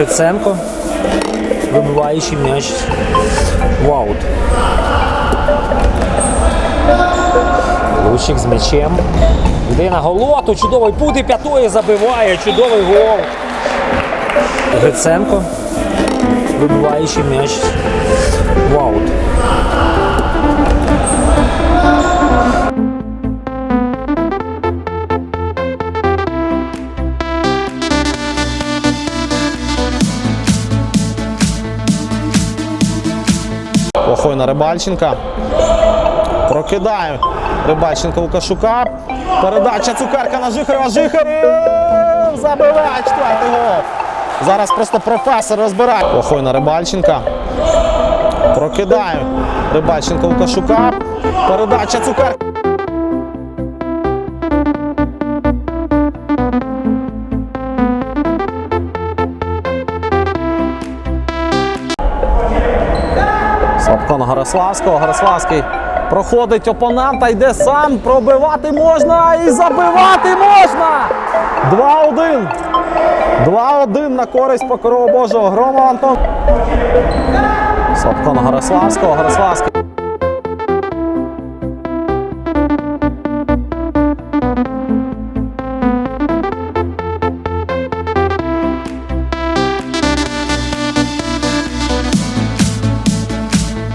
Гриценко. Вибиваючий м'яч в аут. Лучик з м'ячем. Йде на голоту, чудовий пуди п'ятої забиває, чудовий гол. Гриценко. Вибиваючий м'яч в Охойна Рибальченка. Прокидає Рибальченко Лукашука. Передача цукерка на Жихарєва. Жихарєв забиває четвертий гол. Зараз просто професор розбирає. Охойна Рибальченка. Прокидає Рибальченко Лукашука. Передача цукерка. Слабко на Гараславського. Гараславський проходить опонента, йде сам. Пробивати можна і забивати можна. 2-1. 2-1 на користь покорового Божого Грома Антон. Сапкон Гараславського. Гараславський.